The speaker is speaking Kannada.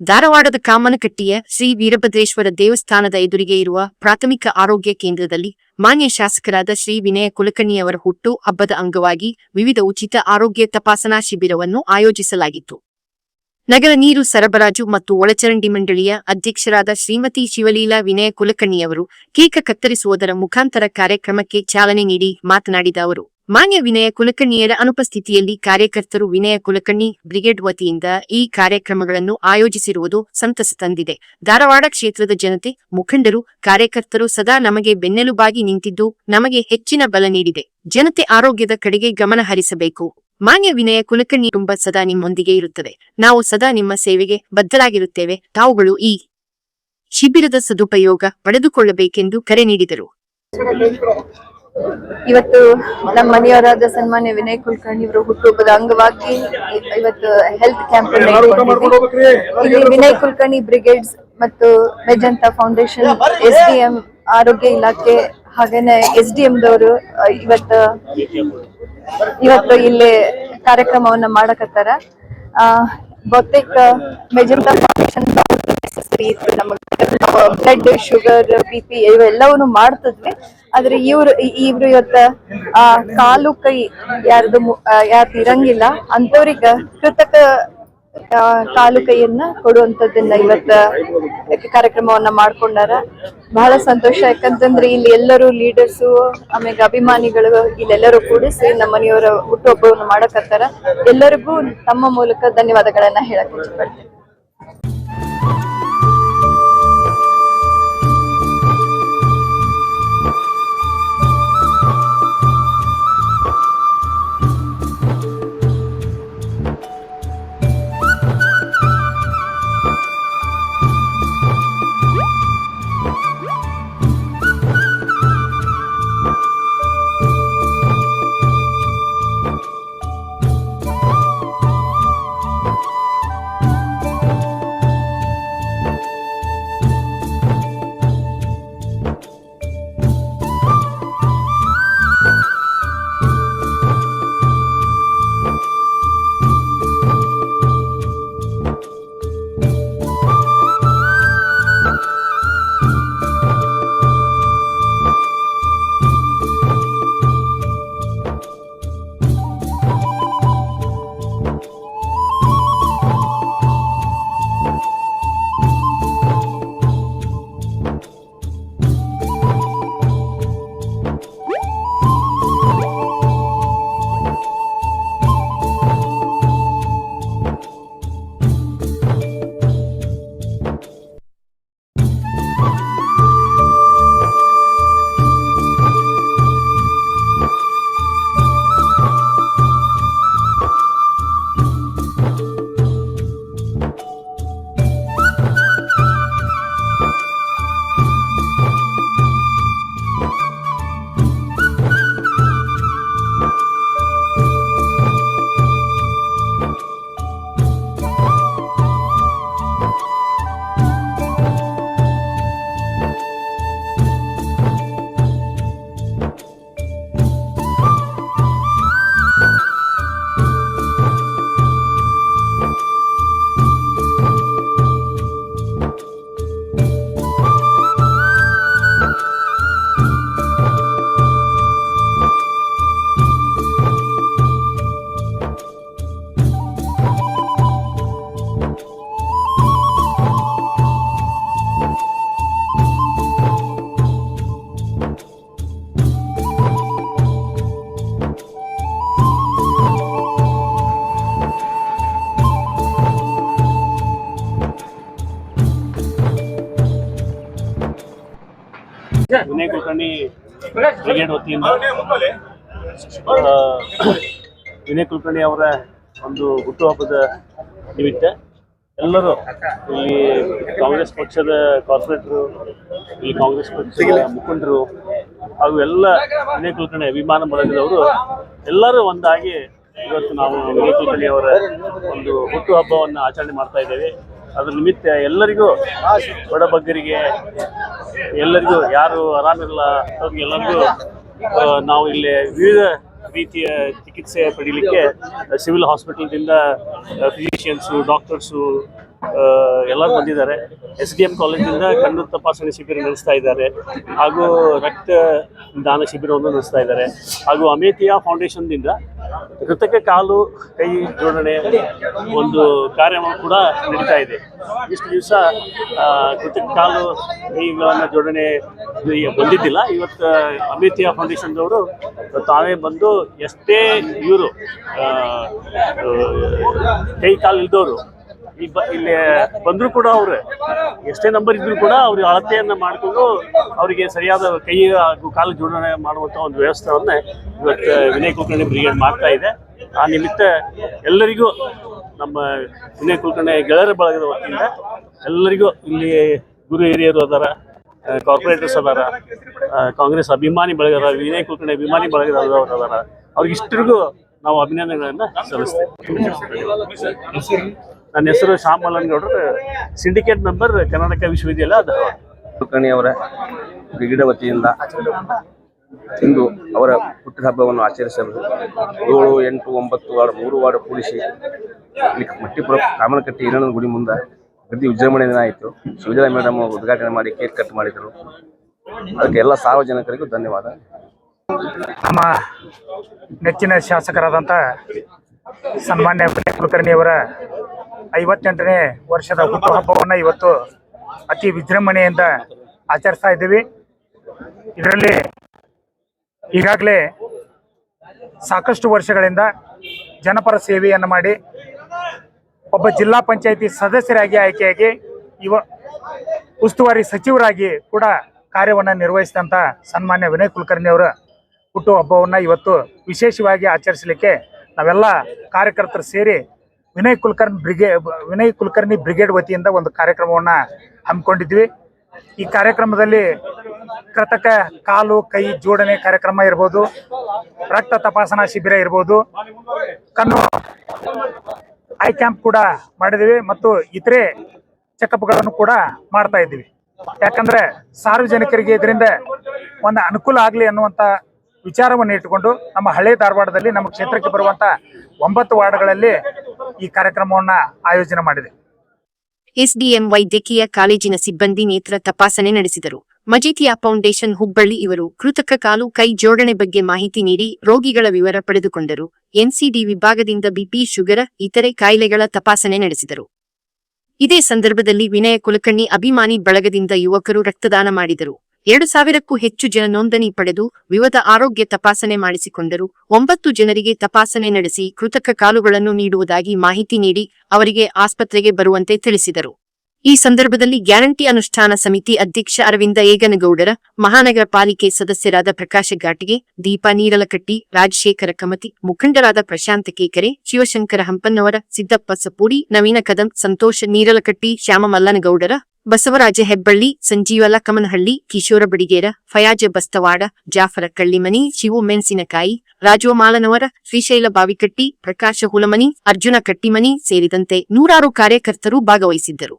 ಧಾರವಾಡದ ಕಾಮನಕಟ್ಟಿಯ ಶ್ರೀ ವೀರಭದ್ರೇಶ್ವರ ದೇವಸ್ಥಾನದ ಎದುರಿಗೆ ಇರುವ ಪ್ರಾಥಮಿಕ ಆರೋಗ್ಯ ಕೇಂದ್ರದಲ್ಲಿ ಮಾನ್ಯ ಶಾಸಕರಾದ ಶ್ರೀ ವಿನಯ ಕುಲಕರ್ಣಿಯವರ ಹುಟ್ಟು ಹಬ್ಬದ ಅಂಗವಾಗಿ ವಿವಿಧ ಉಚಿತ ಆರೋಗ್ಯ ತಪಾಸಣಾ ಶಿಬಿರವನ್ನು ಆಯೋಜಿಸಲಾಗಿತ್ತು. ನಗರ ನೀರು ಸರಬರಾಜು ಮತ್ತು ಒಳಚರಂಡಿ ಮಂಡಳಿಯ ಅಧ್ಯಕ್ಷರಾದ ಶ್ರೀಮತಿ ಶಿವಲೀಲಾ ವಿನಯ ಕುಲಕರ್ಣಿಯವರು ಕೇಕ ಕತ್ತರಿಸುವುದರ ಮುಖಾಂತರ ಕಾರ್ಯಕ್ರಮಕ್ಕೆ ಚಾಲನೆ ನೀಡಿ ಮಾತನಾಡಿದ ಅವರು. ಮಾನ್ಯ ವಿನಯ ಕುಲಕರ್ಣಿಯರ ಅನುಪಸ್ಥಿತಿಯಲ್ಲಿ ಕಾರ್ಯಕರ್ತರು ವಿನಯ ಕುಲಕರ್ಣಿ ಬ್ರಿಗೇಡ್ ವತಿಯಿಂದ ಈ ಕಾರ್ಯಕ್ರಮಗಳನ್ನು ಆಯೋಜಿಸಿರುವುದು ಸಂತಸ ತಂದಿದೆ. ಧಾರವಾಡ ಕ್ಷೇತ್ರದ ಜನತೆ, ಮುಖಂಡರು, ಕಾರ್ಯಕರ್ತರು ಸದಾ ನಮಗೆ ಬೆನ್ನೆಲುಬಾಗಿ ನಿಂತಿದ್ದು ನಮಗೆ ಹೆಚ್ಚಿನ ಬಲ ನೀಡಿದೆ. ಜನತೆ ಆರೋಗ್ಯದ ಕಡೆಗೆ ಗಮನ ಹರಿಸಬೇಕು. ಮಾನ್ಯ ವಿನಯ ಕುಲಕರ್ಣಿ ಕುಟುಂಬ ಸದಾ ನಿಮ್ಮೊಂದಿಗೆ ಇರುತ್ತದೆ. ನಾವು ಸದಾ ನಿಮ್ಮ ಸೇವೆಗೆ ಬದ್ಧರಾಗಿರುತ್ತೇವೆ. ತಾವುಗಳು ಈ ಶಿಬಿರದ ಸದುಪಯೋಗ ಪಡೆದುಕೊಳ್ಳಬೇಕೆಂದು ಕರೆ ನೀಡಿದರು. ಇವತ್ತು ನಮ್ಮ ಮನೆಯವರಾದ ಸನ್ಮಾನ್ಯ ವಿನಯ್ ಕುಲಕರ್ಣಿ ಇವರು ಹುಟ್ಟುಹಬ್ಬದ ಅಂಗವಾಗಿ ಇವತ್ತು ಹೆಲ್ತ್ ಕ್ಯಾಂಪ್ ಇಲ್ಲಿ ವಿನಯ್ ಕುಲಕರ್ಣಿ ಬ್ರಿಗೇಡ್ಸ್ ಮತ್ತು magenta foundation S D M ಆರೋಗ್ಯ ಇಲಾಖೆ ಹಾಗೇನೆ ಎಸ್ ಡಿ ಎಂದವರು ಇವತ್ತು ಇವತ್ತು ಇಲ್ಲಿ ಕಾರ್ಯಕ್ರಮವನ್ನ ಮಾಡಕತ್ತಾರ. ಆ, ಬಹುತೇಕ ಮೆಜಂತಾ ಫೌಂಡೇಶನ್ ಇತ್ತು ನಮಗೆ ಬ್ಲಡ್ ಶುಗರ್ ಬಿ ಪಿ ಇವೆಲ್ಲವನ್ನು ಮಾಡ್ತಿದ್ವಿ. ಆದ್ರೆ ಇವ್ರು ಇವ್ರು ಇವತ್ತ, ಆ, ಕಾಲು ಕೈ ಯಾರ್ದು ಯಾರು ಇರಂಗಿಲ್ಲ ಅಂತವ್ರಿಗ ಕೃತಕ ಕಾಲು ಕೈಯನ್ನ ಕೊಡುವಂತದ್ದನ್ನ ಇವತ್ತ ಕಾರ್ಯಕ್ರಮವನ್ನ ಮಾಡ್ಕೊಂಡಾರ. ಬಹಳ ಸಂತೋಷ. ಯಾಕಂತಂದ್ರೆ ಇಲ್ಲಿ ಎಲ್ಲರೂ ಲೀಡರ್ಸು ಆಮೇಲೆ ಅಭಿಮಾನಿಗಳು ಇಲ್ಲೆಲ್ಲರೂ ಕೂಡಿಸಿ ನಮ್ಮ ಮನೆಯವರ ಹುಟ್ಟುಹಬ್ಬವನ್ನು ಮಾಡಕತ್ತಾರ. ಎಲ್ಲರಿಗೂ ತಮ್ಮ ಮೂಲಕ ಧನ್ಯವಾದಗಳನ್ನ ಹೇಳಕ್ ಇಷ್ಟಪಡ್ತೀನಿ ವಿನಯ್ ಕುಲಕರ್ಣಿ ಬ್ರಿಗೇಡ್ ವತಿಯಿಂದ ವಿನಯ್ ಕುಲಕರ್ಣಿ ಅವರ ಒಂದು ಹುಟ್ಟುಹಬ್ಬದ ನಿಮಿತ್ತ ಎಲ್ಲರೂ ಇಲ್ಲಿ ಕಾಂಗ್ರೆಸ್ ಪಕ್ಷದ ಕಾರ್ಪೊರೇಟರು, ಇಲ್ಲಿ ಕಾಂಗ್ರೆಸ್ ಪಕ್ಷದ ಮುಖಂಡರು ಹಾಗೂ ಎಲ್ಲ ವಿನಯ್ ಕುಲಕರ್ಣಿ ಅಭಿಮಾನ ಬಳಗದವರು ಎಲ್ಲರೂ ಒಂದಾಗಿ ಇವತ್ತು ನಾವು ವಿನಯ್ ಕುಲಕರ್ಣಿ ಅವರ ಒಂದು ಹುಟ್ಟುಹಬ್ಬವನ್ನು ಆಚರಣೆ ಮಾಡ್ತಾ ಇದ್ದೇವೆ. ಅದ್ರ ನಿಮಿತ್ತ ಎಲ್ಲರಿಗೂ ಬಡಬಗ್ಗರಿಗೆ ಎಲ್ಲರಿಗೂ ಯಾರು ಆರಾಮಿಲ್ಲ ಅವ್ರಿಗೆ ಎಲ್ಲರಿಗೂ ನಾವು ಇಲ್ಲಿ ವಿವಿಧ ರೀತಿಯ ಚಿಕಿತ್ಸೆ ಪಡೀಲಿಕ್ಕೆ ಸಿವಿಲ್ ಹಾಸ್ಪಿಟಲ್ದಿಂದ ಫಿಸಿಷಿಯನ್ಸು ಡಾಕ್ಟರ್ಸು ಎಲ್ಲರೂ ಬಂದಿದ್ದಾರೆ. ಎಸ್ ಡಿ ಎಂ ಕಾಲೇಜಿಂದ ಕಣ್ಣು ತಪಾಸಣೆ ಶಿಬಿರ ನಡೆಸ್ತಾ ಇದ್ದಾರೆ. ಹಾಗೂ ರಕ್ತ ದಾನ ಶಿಬಿರವನ್ನು ನಡೆಸ್ತಾ ಇದ್ದಾರೆ. ಹಾಗೂ ಅಮೇತಿಯಾ ಫೌಂಡೇಶನ್ದಿಂದ ಕೃತಕ ಕಾಲು, ಕೈ ಜೋಡಣೆ ಒಂದು ಕಾರ್ಯ ಕೂಡ ನಡೀತಾ ಇದೆ. ಇಷ್ಟು ದಿವಸ ಕೃತಕ ಕಾಲು ಕೈಗಳನ್ನು ಜೋಡಣೆ ಬಂದಿದ್ದಿಲ್ಲ. ಇವತ್ತು ಅಮೇತಿಯಾ ಫೌಂಡೇಶನ್ದವರು ತಾವೇ ಬಂದು ಎಷ್ಟೇ ಇವರು ಕೈ ಕಾಲು ಇದ್ದವರು ಇಲ್ಲಿ ಬಂದರೂ ಕೂಡ ಅವರು. ಎಷ್ಟೇ ನಂಬರ್ ಇದ್ರೂ ಕೂಡ ಅವ್ರಿಗೆ ಅಳತೆಯನ್ನು ಮಾಡಿಕೊಂಡು ಅವರಿಗೆ ಸರಿಯಾದ ಕೈ ಹಾಗೂ ಕಾಲು ಜೋಡಣೆ ಮಾಡುವಂಥ ಒಂದು ವ್ಯವಸ್ಥೆಯನ್ನ ಇವತ್ತು ವಿನಯ್ ಕುಲಕರ್ಣಿ ಬ್ರಿಗೇಡ್ ಮಾಡ್ತಾ ಇದೆ. ಆ ನಿಮಿತ್ತ ಎಲ್ಲರಿಗೂ ನಮ್ಮ ವಿನಯ್ ಕುಲಕರ್ಣಿ ಗೆಳೆಯರ ಬಳಗದ ವತಿಯಿಂದ ಎಲ್ಲರಿಗೂ ಇಲ್ಲಿ ಗುರು ಹಿರಿಯರು ಅದಾರ ಕಾರ್ಪೊರೇಟರ್ಸ್ ಅದಾರ ಕಾಂಗ್ರೆಸ್ ಅಭಿಮಾನಿ ಬಳಗದ, ವಿನಯ್ ಕುಲಕರ್ಣಿ ಅಭಿಮಾನಿ ಬಳಗದ ಅವ್ರಿಗೆ ಇಷ್ಟರಿಗೂ ನಾವು ಅಭಿನಂದನೆಗಳನ್ನು ಸಲ್ಲಿಸ್ತೇವೆ. ನನ್ನ ಹೆಸರು ಶ್ಯಾಮ್ ಮಲ್ಲನ್ಗೌಡ್ರು. ಸಿಂಡಿಕೇಟ್ ಮೆಂಬರ್ ಕರ್ನಾಟಕ ವಿಶ್ವವಿದ್ಯಾಲಯ ಕುಲಕರ್ಣಿ ಅವರ ಬ್ರಿಗೇಡ್ ವತಿಯಿಂದ ಇಂದು ಅವರ ಹುಟ್ಟುಹಬ್ಬವನ್ನು ಆಚರಿಸಲು ಏಳು ಎಂಟು ಒಂಬತ್ತು ವಾರ್ಡ್ ಮೂರು ವಾರ್ಡ್ ಕೂಡಿಸಿ ಮಟ್ಟಿಪುರ ಕಾಮನಕಟ್ಟಿ ಹಿರಣ್ಣನ ಗುಡಿ ಮುಂದೆ ಗದ್ದಿ ವಿಜೃಂಭಣೆ ದಿನ ಆಯಿತು. ಸುವಿಧಾ ಮೇಡಮ್ ಉದ್ಘಾಟನೆ ಮಾಡಿ ಕೇಕ್ ಕಟ್ ಮಾಡಿದರು. ಅದಕ್ಕೆ ಎಲ್ಲ ಸಾರ್ವಜನಿಕರಿಗೂ ಧನ್ಯವಾದ. ನಮ್ಮ ನೆಚ್ಚಿನ ಶಾಸಕರಾದಂಥ ಸನ್ಮಾನ್ಯ ಕುಲಕರ್ಣಿಯವರ ಐವತ್ತೆಂಟನೇ ವರ್ಷದ ಹುಟ್ಟುಹಬ್ಬವನ್ನು ಇವತ್ತು ಅತಿ ವಿಜೃಂಭಣೆಯಿಂದ ಆಚರಿಸ್ತಾ ಇದ್ದೀವಿ. ಇದರಲ್ಲಿ ಈಗಾಗಲೇ ಸಾಕಷ್ಟು ವರ್ಷಗಳಿಂದ ಜನಪರ ಸೇವೆಯನ್ನು ಮಾಡಿ ಒಬ್ಬ ಜಿಲ್ಲಾ ಪಂಚಾಯಿತಿ ಸದಸ್ಯರಾಗಿ ಆಯ್ಕೆಯಾಗಿ ಇವ ಉಸ್ತುವಾರಿ ಸಚಿವರಾಗಿ ಕೂಡ ಕಾರ್ಯವನ್ನು ನಿರ್ವಹಿಸಿದಂಥ ಸನ್ಮಾನ್ಯ ವಿನಯ್ ಕುಲಕರ್ಣಿ ಅವರ ಹುಟ್ಟುಹಬ್ಬವನ್ನು ಇವತ್ತು ವಿಶೇಷವಾಗಿ ಆಚರಿಸಲಿಕ್ಕೆ ನಾವೆಲ್ಲ ಕಾರ್ಯಕರ್ತರು ಸೇರಿ ವಿನಯ್ ಕುಲಕರ್ಣಿ ಬ್ರಿಗೇ ವಿನಯ್ ಕುಲಕರ್ಣಿ ಬ್ರಿಗೇಡ್ ವತಿಯಿಂದ ಒಂದು ಕಾರ್ಯಕ್ರಮವನ್ನು ಹಮ್ಮಿಕೊಂಡಿದ್ವಿ. ಈ ಕಾರ್ಯಕ್ರಮದಲ್ಲಿ ಕೃತಕ ಕಾಲು, ಕೈ ಜೋಡಣೆ ಕಾರ್ಯಕ್ರಮ ಇರ್ಬೋದು, ರಕ್ತ ತಪಾಸಣಾ ಶಿಬಿರ ಇರ್ಬೋದು, ಕಣ್ಣು ಐ ಕ್ಯಾಂಪ್ ಕೂಡ ಮಾಡಿದ್ವಿ ಮತ್ತು ಇತರೆ ಚೆಕಪ್ಗಳನ್ನು ಕೂಡ ಮಾಡ್ತಾ ಇದ್ದೀವಿ ಯಾಕಂದ್ರೆ ಸಾರ್ವಜನಿಕರಿಗೆ ಇದರಿಂದ ಒಂದು ಅನುಕೂಲ ಆಗಲಿ ಅನ್ನುವಂಥ ವಿಚಾರವನ್ನು ಇಟ್ಟುಕೊಂಡು ನಮ್ಮ ಹಳೆ ಧಾರವಾಡದಲ್ಲಿ ನಮ್ಮ ಕ್ಷೇತ್ರಕ್ಕೆ ಬರುವಂಥ ಒಂಬತ್ತು ವಾರ್ಡ್ಗಳಲ್ಲಿ ಈ ಕಾರ್ಯಕ್ರಮವನ್ನ ಆಯೋಜನೆ ಮಾಡಿದೆ. ಎಸ್ಡಿಎಂ ವೈದ್ಯಕೀಯ ಕಾಲೇಜಿನ ಸಿಬ್ಬಂದಿ ನೇತ್ರ ತಪಾಸಣೆ ನಡೆಸಿದರು. ಮಜಿತಿಯಾ ಫೌಂಡೇಶನ್ ಹುಬ್ಬಳ್ಳಿ ಇವರು ಕೃತಕ ಕಾಲು ಕೈ ಜೋಡಣೆ ಬಗ್ಗೆ ಮಾಹಿತಿ ನೀಡಿ ರೋಗಿಗಳ ವಿವರ ಪಡೆದುಕೊಂಡರು. ಎನ್ಸಿಡಿ ವಿಭಾಗದಿಂದ ಬಿಪಿ ಶುಗರ್, ಇತರೆ ಕಾಯಿಲೆಗಳ ತಪಾಸಣೆ ನಡೆಸಿದರು. ಇದೇ ಸಂದರ್ಭದಲ್ಲಿ ವಿನಯ ಕುಲಕರ್ಣಿ ಅಭಿಮಾನಿ ಬಳಗದಿಂದ ಯುವಕರು ರಕ್ತದಾನ ಮಾಡಿದರು. ಎರಡು ಸಾವಿರಕ್ಕೂ ಹೆಚ್ಚು ಜನ ನೋಂದಣಿ ಪಡೆದು ವಿವಿಧ ಆರೋಗ್ಯ ತಪಾಸಣೆ ಮಾಡಿಸಿಕೊಂಡರು. ಒಂಬತ್ತು ಜನರಿಗೆ ತಪಾಸಣೆ ನಡೆಸಿ ಕೃತಕ ಕಾಲುಗಳನ್ನು ನೀಡುವುದಾಗಿ ಮಾಹಿತಿ ನೀಡಿ ಅವರಿಗೆ ಆಸ್ಪತ್ರೆಗೆ ಬರುವಂತೆ ತಿಳಿಸಿದರು. ಈ ಸಂದರ್ಭದಲ್ಲಿ ಗ್ಯಾರಂಟಿ ಅನುಷ್ಠಾನ ಸಮಿತಿ ಅಧ್ಯಕ್ಷ ಅರವಿಂದ ಏಗನಗೌಡರ, ಮಹಾನಗರ ಪಾಲಿಕೆ ಸದಸ್ಯರಾದ ಪ್ರಕಾಶ ಘಾಟಿಗೆ, ದೀಪಾ ನೀರಲಕಟ್ಟಿ, ರಾಜಶೇಖರ ಕಮತಿ, ಮುಖಂಡರಾದ ಪ್ರಶಾಂತ ಕೇಕರೆ, ಶಿವಶಂಕರ ಹಂಪನ್ನವರ, ಸಿದ್ದಪ್ಪ ಸಪೂಡಿ, ನವೀನ ಕದಂ ಸಂತೋಷ ನೀರಲಕಟ್ಟಿ ಶ್ಯಾಮ ಮಲ್ಲನಗೌಡರ ಬಸವರಾಜ ಹೆಬ್ಬಳ್ಳಿ, ಸಂಜೀವಲ ಕಮನಹಳ್ಳಿ, ಕಿಶೋರ ಬಡಿಗೇರ, ಫಯಾಜ ಬಸ್ತವಾಡ, ಜಾಫರ ಕಳ್ಳಿಮನಿ, ಶಿವು ಮೆಣಸಿನಕಾಯಿ, ರಾಜು ಮಾಲನವರ, ಶ್ರೀಶೈಲ ಬಾವಿಕಟ್ಟಿ, ಪ್ರಕಾಶ ಹುಲಮನಿ, ಅರ್ಜುನ ಕಟ್ಟಿಮನಿ ಸೇರಿದಂತೆ ನೂರಾರು ಕಾರ್ಯಕರ್ತರು ಭಾಗವಹಿಸಿದ್ದರು.